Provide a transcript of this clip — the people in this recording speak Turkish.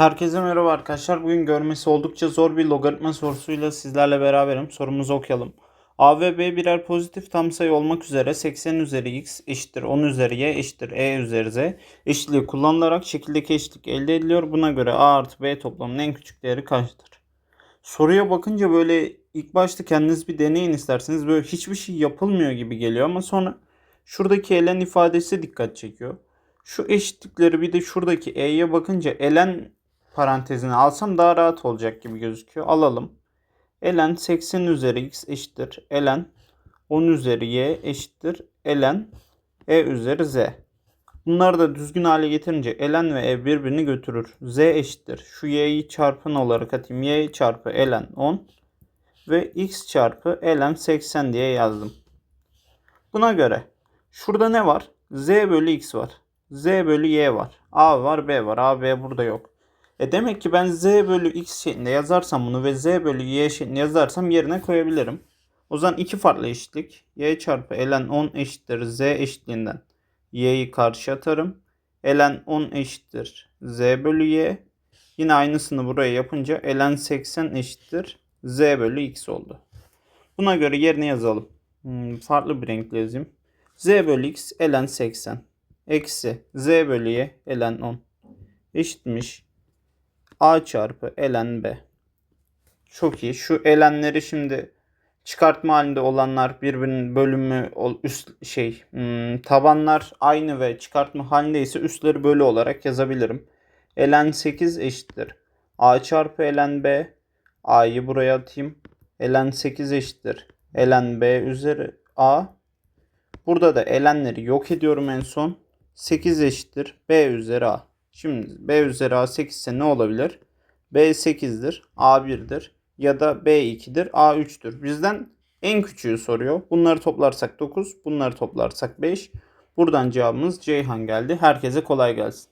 Herkese merhaba arkadaşlar. Bugün görmesi oldukça zor bir logaritma sorusuyla sizlerle beraberim. Sorumuzu okuyalım. A ve B birer pozitif tam sayı olmak üzere 80 üzeri x eşittir 10 üzeri y eşittir e üzeri z eşitliği kullanılarak şekildeki eşitlik elde ediliyor. Buna göre a artı b toplamının en küçük değeri kaçtır? Soruya bakınca böyle ilk başta kendiniz bir deneyin isterseniz böyle hiçbir şey yapılmıyor gibi geliyor ama sonra şuradaki elen ifadesi dikkat çekiyor. Şu eşitlikleri bir de şuradaki e'ye bakınca elen parantezine alsam daha rahat olacak gibi gözüküyor. Alalım. Elen 80 üzeri x eşittir. Elen 10 üzeri y eşittir. Elen e üzeri z. Bunları da düzgün hale getirince elen ve e birbirini götürür. z eşittir. Şu y'yi çarpın olarak atayım. y çarpı elen 10 ve x çarpı elen 80 diye yazdım. Buna göre şurada ne var? z bölü x var. z bölü y var. a var b var. a b burada yok. E demek ki ben z bölü x şeklinde yazarsam bunu ve z bölü y şeklinde yazarsam yerine koyabilirim. O zaman iki farklı eşitlik. y çarpı ln 10 eşittir z eşitliğinden y'yi karşı atarım. ln 10 eşittir z bölü y. Yine aynısını buraya yapınca ln 80 eşittir z bölü x oldu. Buna göre yerine yazalım. Hmm, farklı bir renkle yazayım. z bölü x ln 80 eksi z bölü y ln 10 eşitmiş a çarpı ln b. Çok iyi. Şu elenleri şimdi çıkartma halinde olanlar birbirinin bölümü üst şey hmm, tabanlar aynı ve çıkartma halindeyse üstleri bölü olarak yazabilirim. ln 8 eşittir. a çarpı ln b. a'yı buraya atayım. ln 8 eşittir. ln b üzeri a. Burada da elenleri yok ediyorum en son. 8 eşittir. b üzeri a. Şimdi b üzeri a 8 ise ne olabilir? b 8'dir, a 1'dir ya da b 2'dir, a 3'tür. Bizden en küçüğü soruyor. Bunları toplarsak 9, bunları toplarsak 5. Buradan cevabımız Ceyhan geldi. Herkese kolay gelsin.